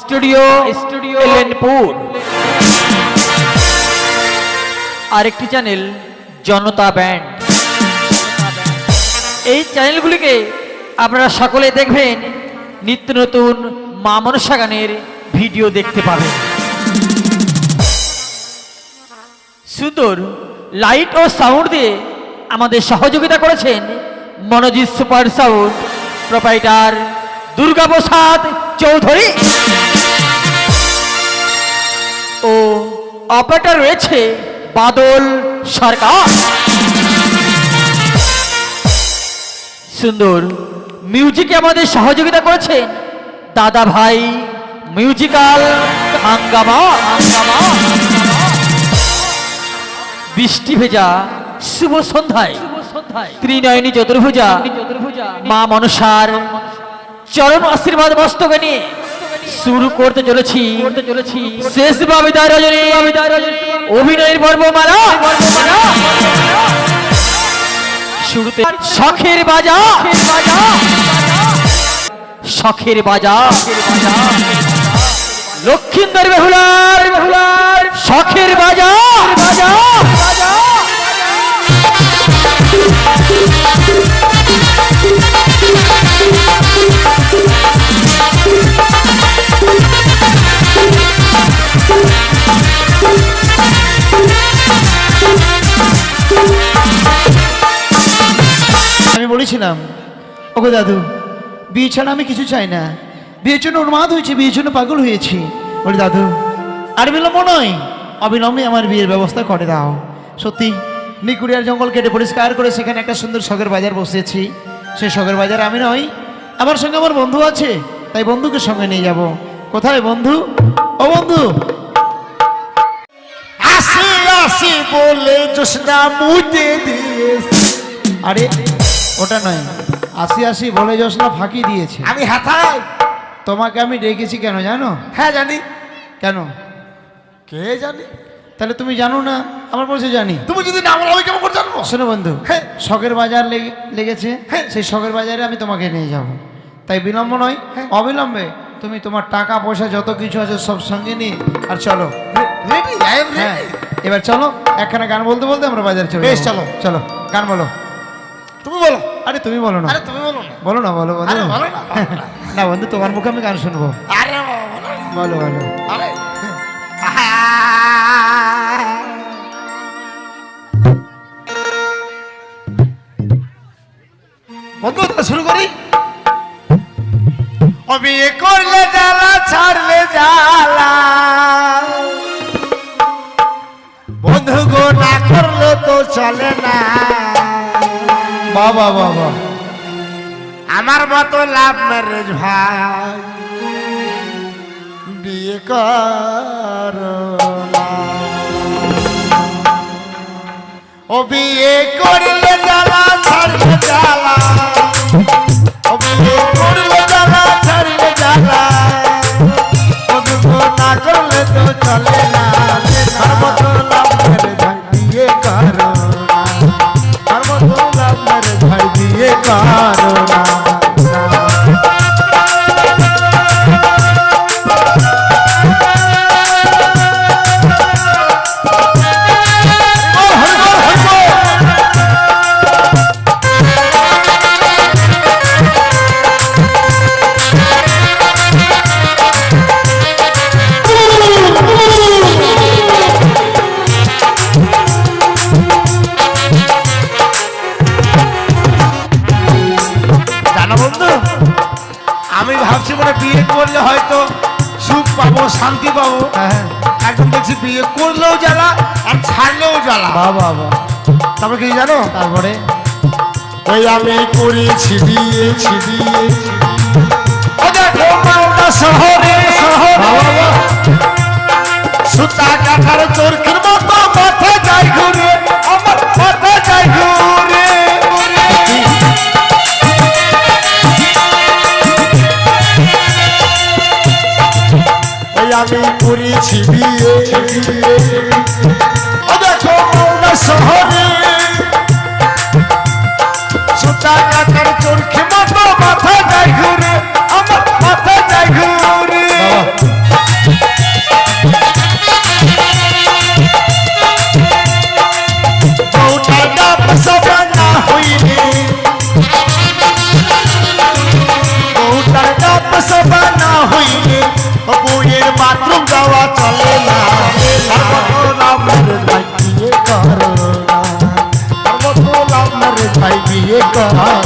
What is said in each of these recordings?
Studio studio এলেনপুর আরেকটি channel জনতা band. এই চ্যানেলগুলিকে আপনারা সকলে দেখবেন নিত্য নতুন মা মনসা গানের ভিডিও দেখতে পাবেন। সুন্দর লাইট ও সাউন্ড দিয়ে আমাদের সহযোগিতা করেছেন Monojit super sound proprietor Durga Prasad Chowdhury. ও অপারেটর রয়েছে বাদল সরকার। সুন্দর মিউজিকে আমাদের সহযোগিতা করেছেন দাদা ভাই মিউজিক্যাল হাঙ্গামা। হাঙ্গামা বৃষ্টি ভেজা শুভ সন্ধ্যায় ত্রিনয়নী চতুর্ভুজা, মা মনসার চরম আশীর্বাদ মস্তকে নিয়ে শুরু করতে চলেছি। করতে চলেছি। শেষ বাবিদার রজনী। অভিনয়ের বর্বমালা। শুরুতে শখের বাজা। শখের বাজা। লক্ষিন্দর বেহুলার বেহুলার শখের বাজা। বাজা। বাজা। আমি বলেছিলাম ওকে দাদু বিয়ে ছাড়া আমি কিছু চাই না। বিয়ের জন্য উন্মাদ হয়েছি, বিয়ের জন্য পাগল হয়েছি। বলি, দাদু, আর বিলম্ব নয়। অবিলম্বে আমার বিয়ের ব্যবস্থা করে দাও। সত্যি, নিকুড়িয়ার জঙ্গল কেটে পরিষ্কার করে সেখানে একটা সুন্দর শখের বাজার বসেছি সেই শখের বাজার আমি নই, আমার সঙ্গে আমার বন্ধু আছে, তাই বন্ধুকে সঙ্গে নিয়ে যাব। কোথায় বন্ধু? ও বন্ধু আসি বলে জোসনা মুতে দিয়েছে। আরে ওটা নয়। আসি আসি বলে জোসনা ফাঁকি দিয়েছে। আমি হাতাই। তোমাকে আমি ডেকেছি কেন জানো? হ্যাঁ জানি। কেন? কে জানি? তাহলে তুমি জানো না? আমার বলছে জানি। তুমি যদি না বলো আমি কেমন করে জানব? শোনো বন্ধু হ্যাঁ। শখের বাজার লেগে- লেগেছে। হ্যাঁ। সেই শখের বাজারে আমি তোমাকে নিয়ে যাব। তাই বিলম্ব নয় হ্যাঁ। অবিলম্বে তুমি তোমার টাকা পয়সা যত কিছু আছে সব সঙ্গে নিয়ে আর চলো। রেডি আই এম রেডি এবার চলো একখানা গান বলতে বলতে আমরা বাজারে চলো বেশ, চলো। চলো গান বলো। তুমি বলো। আরে তুমি বলো না। আরে তুমি বলো না। বলো না বলো না, বন্ধু তোমার মুখে আমি গান শুনব। আরে বলো বলো। আরে। বন্ধু শুরু করি। বিয়ে করলে জ্বালা ছাড়লে জ্বালা। না করলে তো চলে না। বাবা বাবা আমার মতো লাভ ম্যারেজ ভাই। বিয়ে কর ও বিয়ে করলে জ্বালা ছাড়লে জ্বালা। ও বিয়ে করলে জ্বালা ছাড়লে জ্বালা। না করলে তো চলে না। কর শান্তি পাবো। একদম দেখছি বিয়ে করলেও জ্বালা আর ছাড়লেও জ্বালা। বাবা বাবা তারপর কি জানো? তারপরে? ওই আমি করেছি বিয়ে মালদা শহরে শহরে। সুতা কাঠার চরকির মতো মাথায় যাই ঘুরে। আমি করেছি বিয়ে। দেখো মালদা শহরে। সুতা কাটার চরকি মতো মাথা যায় ঘুরে আমার মাথা যায় ঘুরে চলে না। আমার ভাই বিয়ে কর আমার ভাই বিয়ে কর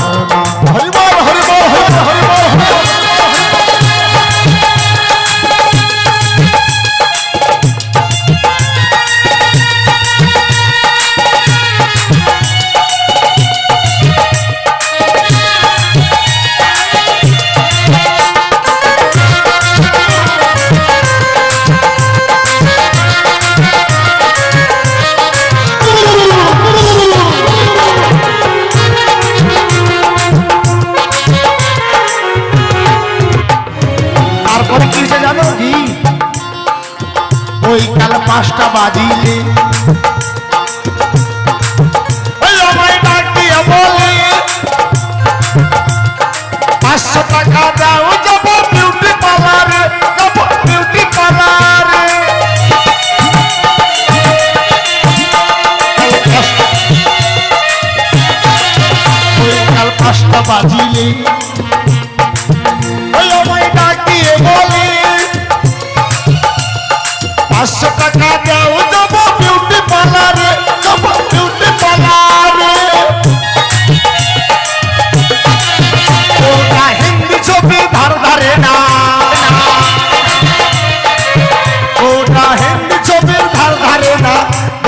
টাকা দাও যাব বিউটি পার্লারে যাব বিউটি পার্লারে ওটা হিন্দি ছবি ধার ধারে না ওটা হিন্দি ছবির ধার ধারে না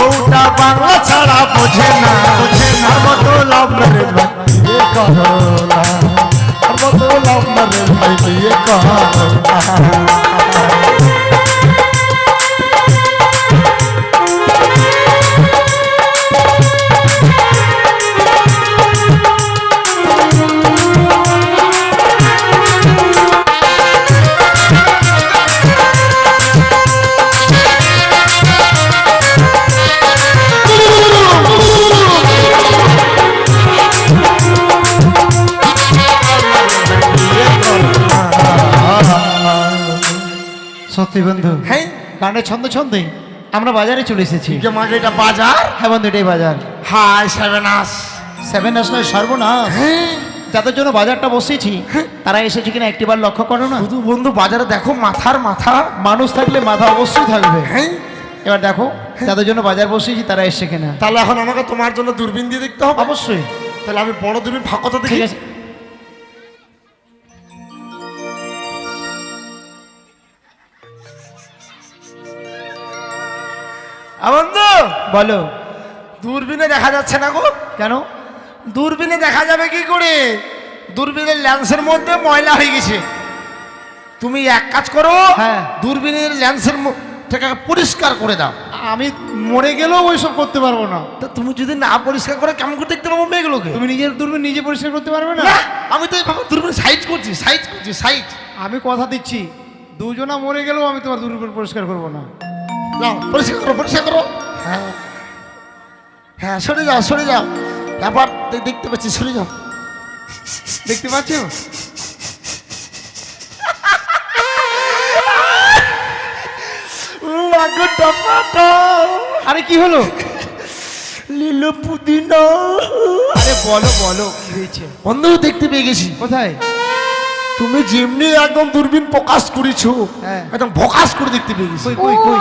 ওটা বাংলা ছাড়া বোঝে না বোঝে না মতো লাভ ম্যারেজ ভাই বিয়ে করো না আর মতো লাভ ম্যারেজ ভাই বিয়ে করো সত্যি বন্ধু। হ্যাঁ। গানের ছন্দ ছন্দে। আমরা বাজারে চলে এসেছি। এটা বাজার? হ্যাঁ বন্ধু এটাই বাজার। হাই সেভেন আস সেভেন ন্যাশনাল সর্বনাশ। যাদের জন্য বাজারটা বসেছি তারা এসেছে কিনা একটিবার লক্ষ্য করো না। শুধু বন্ধু বাজারে দেখো মাথার মাথা। মানুষ থাকলে মাথা অবশ্যই থাকবে। হ্যাঁ। এবার দেখো যাদের জন্য বাজার বসেছি তারা এসছে কিনা। তাহলে এখন আমাকে তোমার জন্য দূরবীন দিয়ে দেখতে হবে? অবশ্যই। তাহলে আমি বড় দূরবীন ফাঁকতে দেখি। ঠিক আছে আ, বন্ধু বলো। দূরবীনে দেখা যাচ্ছে না গো। কেন? দূরবীনে দেখা যাবে কি করে? দূরবীনের ল্যান্সের মধ্যে ময়লা হয়ে গেছে। তুমি এক কাজ করো হ্যাঁ। দূরবীনের ল্যান্সের থেকে পরিষ্কার করে দাও। আমি মরে গেলেও ওইসব করতে পারব না। তা তুমি যদি না পরিষ্কার করে কেমন করে দেখতে পাবো মেয়েগুলোকে? তুমি নিজের দূরবীন নিজে পরিষ্কার করতে পারবে না? না আমি তো এইভাবে দূরবীন সাইজ করছি সাইজ করছি সাইজ। আমি কথা দিচ্ছি দুজনা মরে গেলেও আমি তোমার দূরবীন পরিষ্কার করব না। নাও পরিষ্কার করো পরিষ্কার করো। হ্যাঁ। হ্যাঁ সরে যাও সরে যাও। এবার দে- দেখতে পাচ্ছি সরে যাও। দেখতে পাচ্ছ? আরে কি হলো? লিলো পুদিনা। আরে বলো বলো কি হয়েছে? বন্ধু দেখতে পেয়ে গেছি। কোথায়? তুমি যেমনি একদম দূরবীন প্রকাশ করেছ হ্যাঁ। একদম প্রকাশ করে দেখতে পেয়ে গেছি। কই কই কই?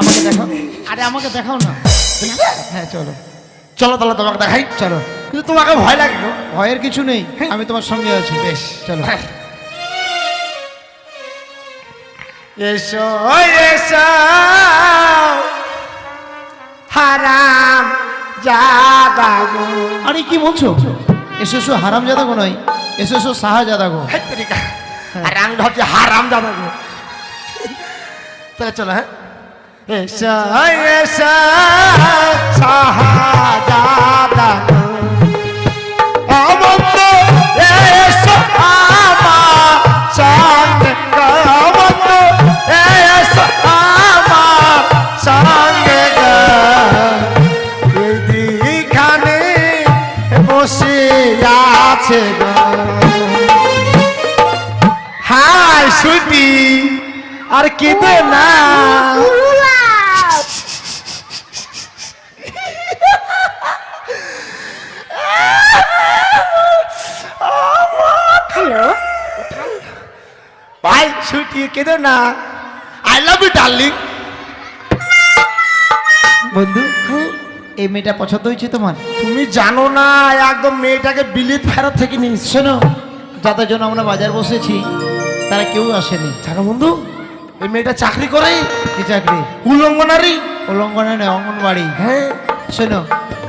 আমাকে দেখাও। আরে আমাকে দেখাও না। হ্যাঁ চলো। চলো তাহলে তোমাকে দেখাই। চলো। কিন্তু তোমাকে ভয় লাগে। ভয়ের কিছু নেই আমি তোমার সঙ্গে আছি। বেশ চলো। এসো এসো। হারাম গো। আরে কি বলছো? এসো এসো হারাম জাদা গো নয় এসো এসো সাহা জাদা গো রাং। আর আমি ভাবছি হারাম জাদা গো তাহলে চলো হ্যাঁ? এসা এসা সাহাজাদা গো কেঁদে না হ্যালো ভাই সুটি কেঁদে না আই লাভ ইউ ডার্লিং বন্ধু এই মেয়েটা পছন্দ হয়েছে তোমার। তুমি জানো না একদম মেয়েটাকে বিলিত ফেরত থেকে নিস শোনো যাদের জন্য আমরা বাজার বসেছি তারা কেউ আসেনি। জানো বন্ধু এই মেয়েটা চাকরি করে? কি চাকরি? উল্লঙ্ঘনারি উলঙ্গনে নয় অঙ্গনবাড়ি হ্যাঁ। শোনো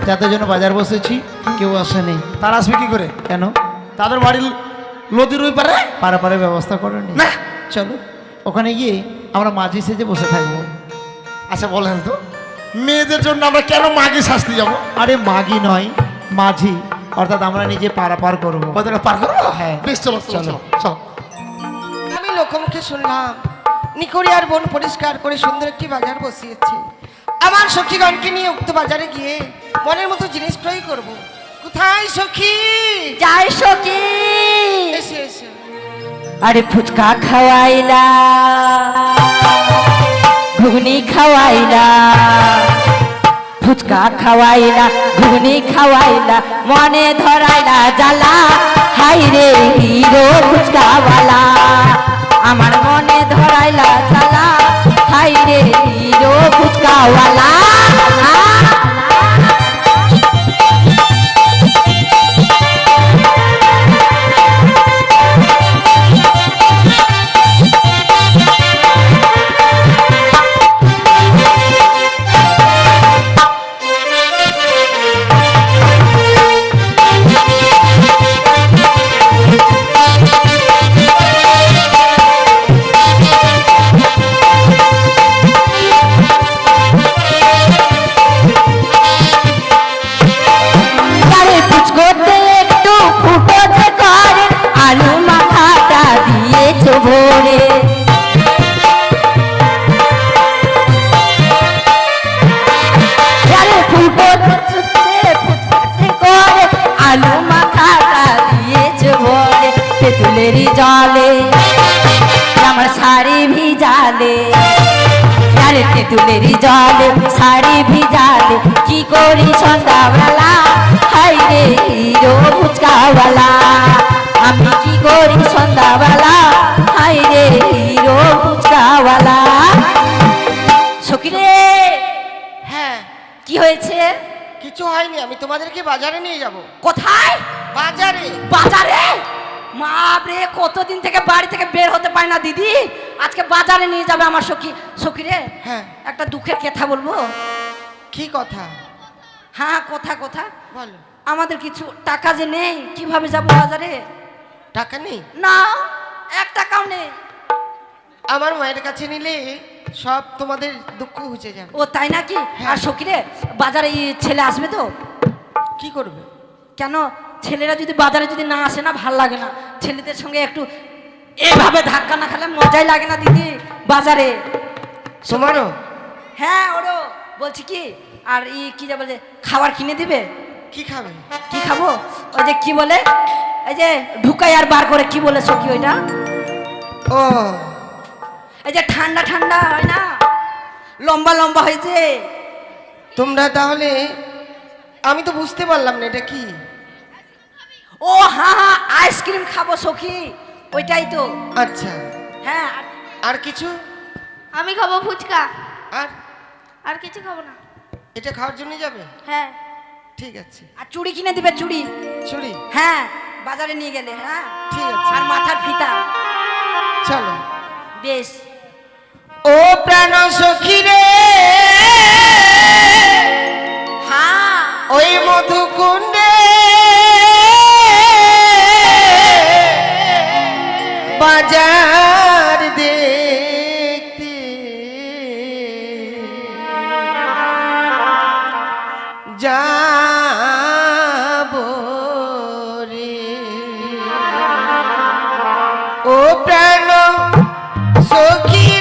যাদের জন্য বাজার বসেছি কেউ আসেনি তারা আসবে কি করে? কেন? তাদের বাড়ির নদীর ওই পারে? পারাপারে ব্যবস্থা করেনি না। চলো ওখানে গিয়ে আমরা মাঝি সেজে বসে থাকব। আচ্ছা বলেন তো মেয়েদের জন্য আমরা কেন মাগে শাস্তি যাব? আরে মাগি নয় মাঝি। অর্থাৎ আমরা নিজে পারাপার করব। পার করব? হ্যাঁ। বেশ চলো চলো চলো। চলো চলো। আমি লোকমুখে শুনলাম। নিকড়িয়ার বন পরিষ্কার করে সুন্দর একটি বাজার বসিয়েছে। আমার সখীগণকে নিয়ে উক্ত বাজারে গিয়ে মনের মতো জিনিস ক্রয় করব। কোথায় সখী? যাই সখী। এসে এসে। আরে ফুচকা খাওয়াইলা ঘুগনি খাওয়াইলা ফুচকা খাওয়াইলা ঘুগনি খাওয়াইলা মনে ধরাইলা জ্বালা আলু মাথাটা দিয়েছ ভরে তেঁতুলেরই জলে, আমার শাড়ি ভিজালে। আরে তেঁতুলেরই জলে, শাড়ি ভিজালে, কি করি সন্ধ্যাবেলা? হাই রে হিরো ফুচকাওয়ালা। আমি কি করি সন্ধ্যাবেলা? হাই রে হিরো ফুচকাওয়ালা। সখী হ্যাঁ। কি হয়েছে? কিছু হয়নি আমি তোমাদেরকে বাজারে নিয়ে যাব। কোথায়? বাজারে। বাজারে? মাপরে কতদিন থেকে বাড়ি থেকে বের হতে পারে না দিদি। আজকে বাজারে নিয়ে যাবে আমার সখী। সখী রে হ্যাঁ। একটা দুঃখের কথা বলব। কি কথা? হ্যাঁ কথা কথা। বলো। আমাদের কিছু টাকা যে নেই কীভাবে যাব বাজারে? টাকা নেই? না এক টাকাও নেই। আমার মায়ের কাছে নিলে সব তোমাদের দুঃখ ঘুচে যাবে। ও তাই নাকি? হ্যাঁ। আর সখীরে বাজারে এই ছেলে আসবে তো? কি করবে? কেন? ছেলেরা যদি বাজারে যদি না আসে না ভালো লাগে না। ছেলেদের সঙ্গে একটু এভাবে ধাক্কা না খেলে মজাই লাগে না দিদি বাজারে। তোমারও? হ্যাঁ ওরও। বলছি কি আর ই কি যে বলে খাবার কিনে দিবে? কি খাবে? কি খাব? ওই যে কি বলে? এই যে ঢুকাই আর বার করে কি বলে সখী ওইটা? ও। এই যে ঠান্ডা ঠান্ডা হয় না? লম্বা লম্বা হয়েছে। তোমরা তাহলে আমি তো বুঝতে পারলাম না এটা কি। ও হ্যাঁ হ্যাঁ আইসক্রিম খাব সখী ওইটাই তো। আচ্ছা। হ্যাঁ আর আর কিছু? আমি খাব ফুচকা। আর? আর কিছু খাব না। এটা খাওয়ার জন্য যাবে? হ্যাঁ। ঠিক আছে। আর চুড়ি কিনে দিবে চুড়ি? চুরি হ্যাঁ বাজারে নিয়ে গেলে হ্যাঁ? ঠিক আছে। আর মাথার ফিতা। চলো। বেশ। ও প্রাণ সখী রে। হ্যাঁ। ওই মধুকুণ্ডে। বাজার ও প্রাণ সখী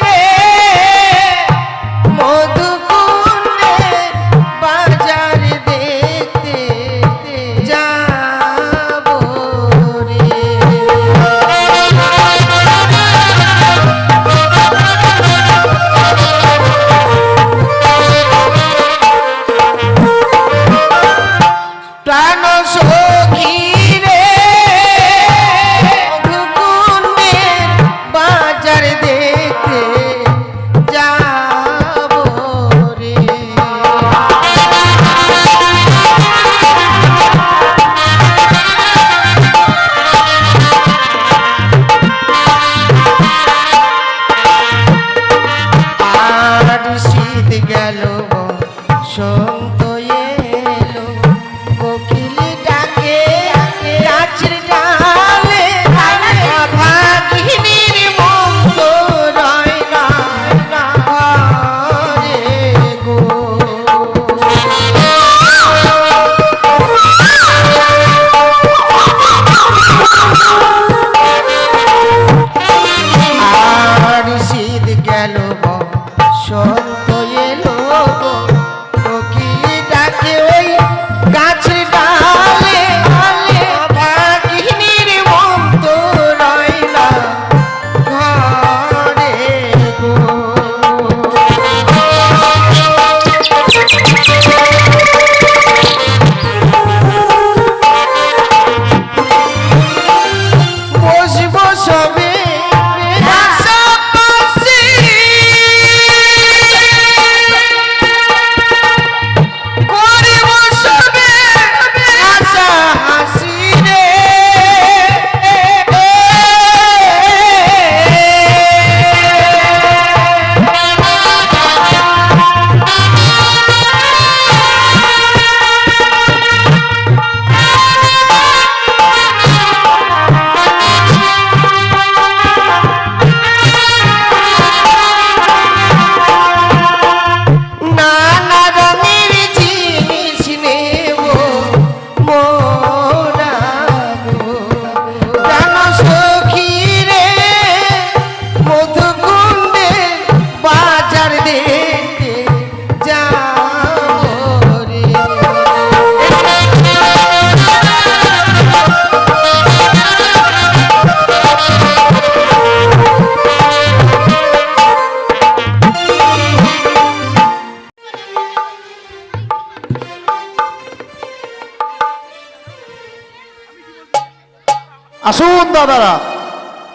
দাদারা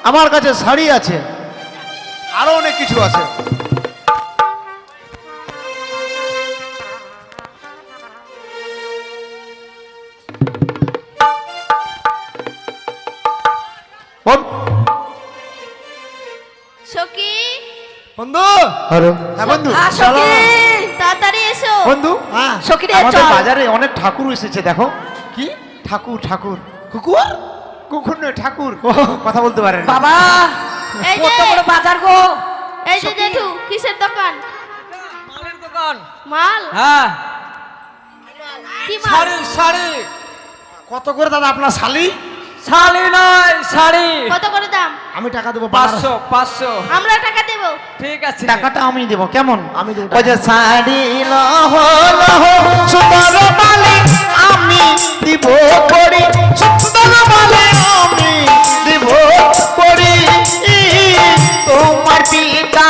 আমার কাছে শাড়ি আছে। আরও অনেক কিছু আছে। বন্ধু। হ্যাঁ বন্ধু। তাড়াতাড়ি এসো। বন্ধু। হ্যাঁ আমাদের বাজারে অনেক ঠাকুর এসেছে দেখো। কি? ঠাকুর ঠাকুর। কুকুর? কুকুর নয় ঠাকুর কথা বলতে পারে বাবা এই যে কত বড় বাজার গো। এই যে জেঠু কিসের দোকান? মালের দোকান। মাল? হ্যাঁ। কি মাল? শাড়ি শাড়ি। কত করে দাদা আপনার শালি? শাড়ি নয় শাড়ি কত করে দাম? আমি টাকা দেবো পাঁচশো পাঁচশো। আমরা টাকা দেবো। ঠিক আছে। টাকাটা আমি দেবো কেমন? আমি দেবো ওই যে শাড়ি লহ লহ সুন্দর বলে আমি দিব করি সুন্দর বলে আমি দিব করি। তোমার পিতা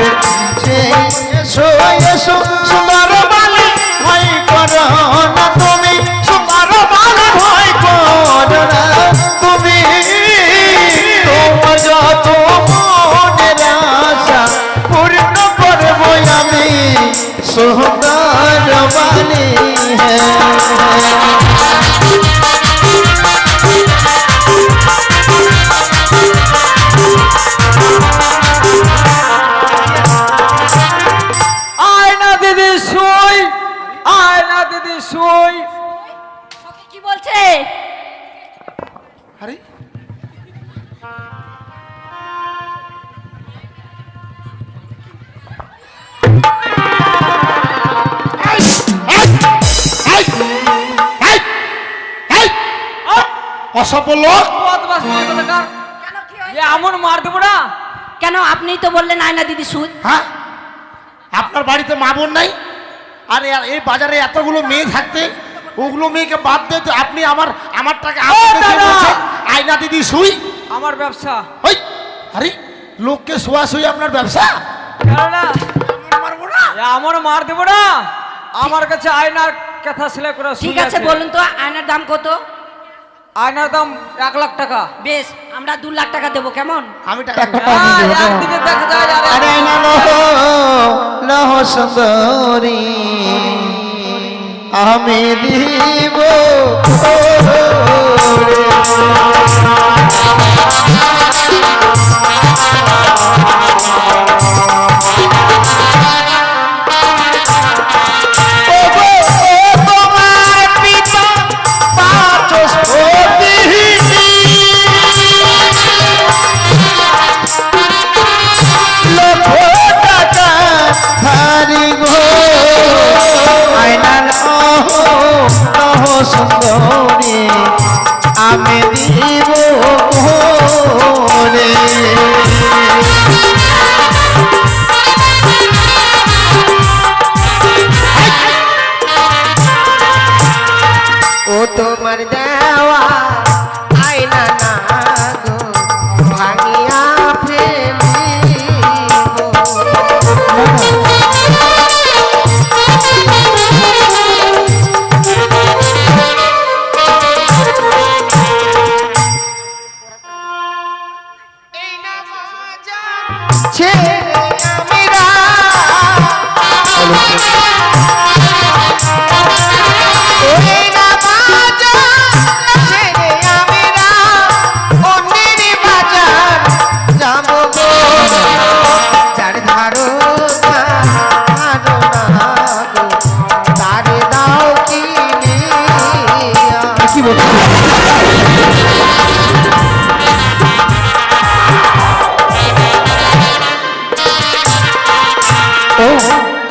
এসো অসফল লোক? এমন মার দেবো না। কেন আপনিই তো বললেন আয়না দিদি সুদ? হ্যাঁ? আপনার বাড়িতে মা বোন নাই? আর এই বাজারে এতগুলো মেয়ে থাকতে ওগুলো মেয়েকে বাদ দিয়ে তো আপনি আমার আমার টাকা আয়না দিদি শুই আমার ব্যবসা। ওই আরে লোককে শোয়া শুই আপনার ব্যবসা? কেননা মারবো না? এ মার দেবো না। আমার কাছে আয়নার কথা সেলাই করে ঠিক আছে। বলুন তো আয়নার দাম কত? আয়নার দাম এক লাখ টাকা। বেশ আমরা দু লাখ টাকা দেবো কেমন? আমি টাকা হ্যাঁ, একদিকে দেখা যায় আরে না লহ সুন্দরী। আমি দিব।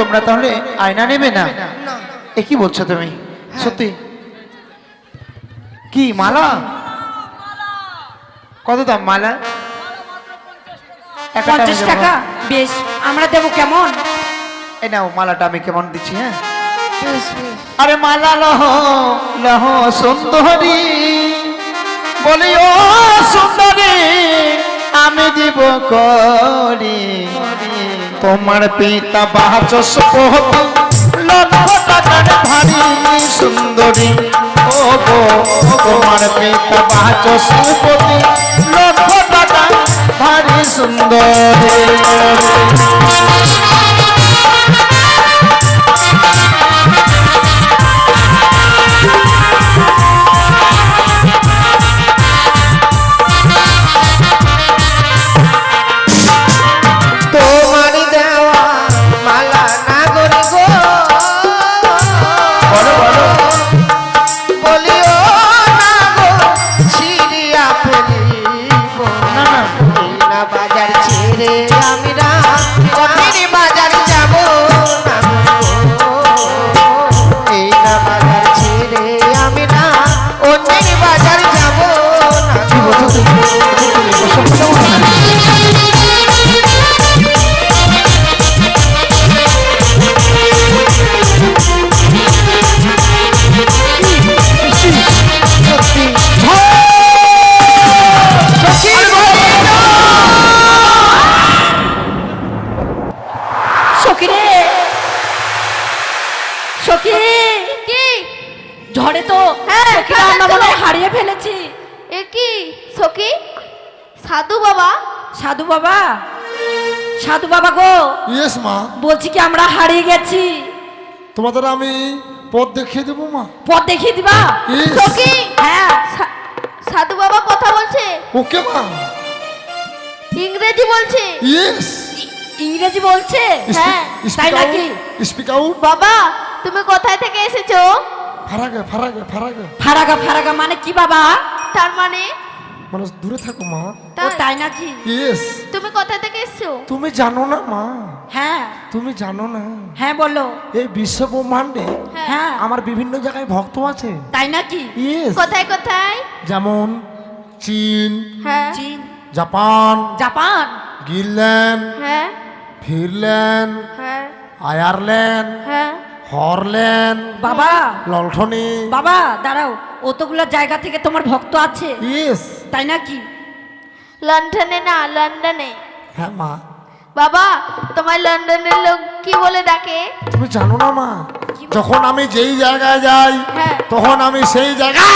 তোমরা তাহলে আয়না নেবে না? এ কি বলছো তুমি? সত্যি? কি মালা? কত দাম মালা? পঞ্চাশ টাকা? বেশ আমরা দেবো কেমন? এই নাও মালাটা আমি কেমন দিচ্ছি হ্যাঁ? আরে মালা লহ লহ সুন্দরী। বলি ও সুন্দরী আমি দিব করি তোমার পিতা বাচস্পতি লক্ষ টাকার ভারী সুন্দরী। ও গো তোমার পিতা বাচস্পতি লক্ষ টাকা ভারী সুন্দরী। ইয়েস মা বলছি কি আমরা হারিয়ে গেছি। তোমাদের আমি পথ দেখিয়ে দেবো মা। পথ দেখিয়ে দিবা? Yes. সখী হ্যাঁ সাধু বাবা কথা বলছে। ওকে মা। ইংরেজি বলছে। ইয়েস ইংরেজি বলছে? হ্যাঁ, তাই নাকি? স্পিক আউট বাবা তুমি কোথায় থেকে এসেছ? ফারাগে ফারাগে ফারাগে। ফারাগা ফারাগা মানে কি বাবা? তার মানে মানে দূরে থাকো মা। ও তাই নাকি? ইয়েস তুমি কোথায় থেকে এসেছ? তুমি জানো না মা। হ্যাঁ। তুমি জানো না। হ্যাঁ বলো। এই বিশ্ব ব্রহ্মাণ্ডে হ্যাঁ। আমার বিভিন্ন জায়গায় ভক্ত আছে। তাই নাকি? ইয়েস কোথায় কোথায়? যেমন চীন হ্যাঁ। চীন। Japan Japan? গ্রিনল্যান্ড হ্যাঁ। ফিনল্যান্ড হ্যাঁ। আয়ারল্যান্ড হ্যাঁ। হরল্যান্ড বাবা। ললঠনি বাবা দাঁড়াও অতগুলো জায়গা থেকে তোমার ভক্ত আছে। ইয়েস। তাই নাকি? লন্ডনে না লন্ডনে। হ্যাঁ মা। বাবা তোমার লন্ডনের লোক কি বলে ডাকে? তুমি জানো না মা। যখন আমি যেই জায়গায় যাই হ্যাঁ। তখন আমি সেই জায়গায়